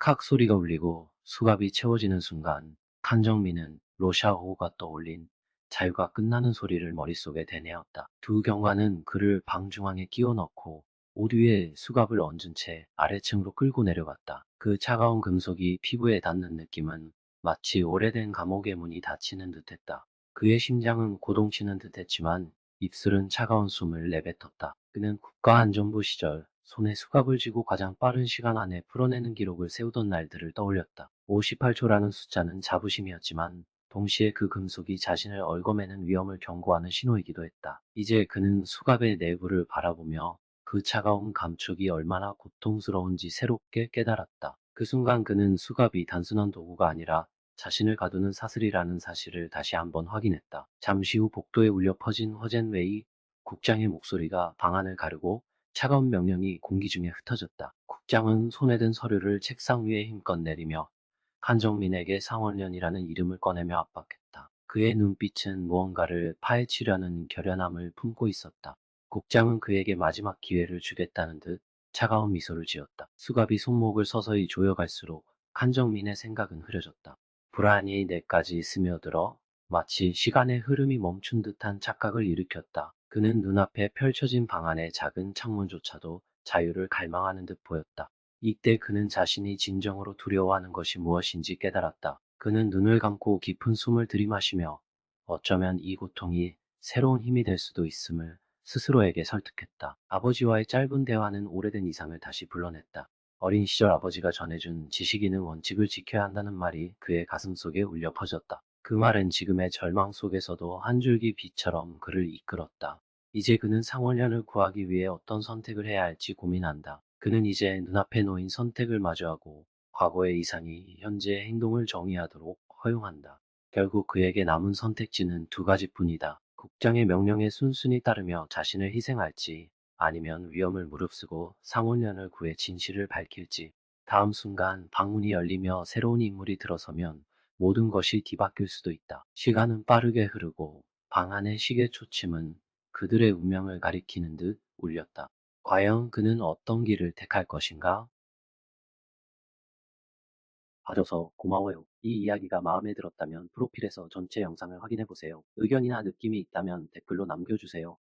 칵 소리가 울리고 수갑이 채워지는 순간 한정민은 로샤오가 떠올린 자유가 끝나는 소리를 머릿속에 되뇌었다. 두 경관은 그를 방 중앙에 끼워 넣고 옷 위에 수갑을 얹은 채 아래층으로 끌고 내려갔다. 그 차가운 금속이 피부에 닿는 느낌은 마치 오래된 감옥의 문이 닫히는 듯했다. 그의 심장은 고동치는 듯했지만 입술은 차가운 숨을 내뱉었다. 그는 국가안전부 시절 손에 수갑을 쥐고 가장 빠른 시간 안에 풀어내는 기록을 세우던 날들을 떠올렸다. 58초라는 숫자는 자부심이었지만 동시에 그 금속이 자신을 얽어매는 위험을 경고하는 신호이기도 했다. 이제 그는 수갑의 내부를 바라보며 그 차가운 감촉이 얼마나 고통스러운지 새롭게 깨달았다. 그 순간 그는 수갑이 단순한 도구가 아니라 자신을 가두는 사슬이라는 사실을 다시 한번 확인했다. 잠시 후 복도에 울려 퍼진 허젠웨이 국장의 목소리가 방안을 가르고 차가운 명령이 공기 중에 흩어졌다. 국장은 손에 든 서류를 책상 위에 힘껏 내리며 한정민에게 상원련이라는 이름을 꺼내며 압박했다. 그의 눈빛은 무언가를 파헤치려는 결연함을 품고 있었다. 국장은 그에게 마지막 기회를 주겠다는 듯 차가운 미소를 지었다. 수갑이 손목을 서서히 조여갈수록 한정민의 생각은 흐려졌다. 불안이 내까지 스며들어 마치 시간의 흐름이 멈춘 듯한 착각을 일으켰다. 그는 눈앞에 펼쳐진 방 안의 작은 창문조차도 자유를 갈망하는 듯 보였다. 이때 그는 자신이 진정으로 두려워하는 것이 무엇인지 깨달았다. 그는 눈을 감고 깊은 숨을 들이마시며 어쩌면 이 고통이 새로운 힘이 될 수도 있음을 스스로에게 설득했다. 아버지와의 짧은 대화는 오래된 이상을 다시 불러냈다. 어린 시절 아버지가 전해준 지식인은 원칙을 지켜야 한다는 말이 그의 가슴 속에 울려 퍼졌다. 그 말은 지금의 절망 속에서도 한 줄기 빛처럼 그를 이끌었다. 이제 그는 상원련을 구하기 위해 어떤 선택을 해야 할지 고민한다. 그는 이제 눈앞에 놓인 선택을 마주하고 과거의 이상이 현재의 행동을 정의하도록 허용한다. 결국 그에게 남은 선택지는 두 가지뿐이다. 국장의 명령에 순순히 따르며 자신을 희생할지 아니면 위험을 무릅쓰고 상원련을 구해 진실을 밝힐지. 다음 순간 방문이 열리며 새로운 인물이 들어서면 모든 것이 뒤바뀔 수도 있다. 시간은 빠르게 흐르고 방 안의 시계 초침은 그들의 운명을 가리키는 듯 울렸다. 과연 그는 어떤 길을 택할 것인가? 봐줘서 고마워요. 이 이야기가 마음에 들었다면 프로필에서 전체 영상을 확인해보세요. 의견이나 느낌이 있다면 댓글로 남겨주세요.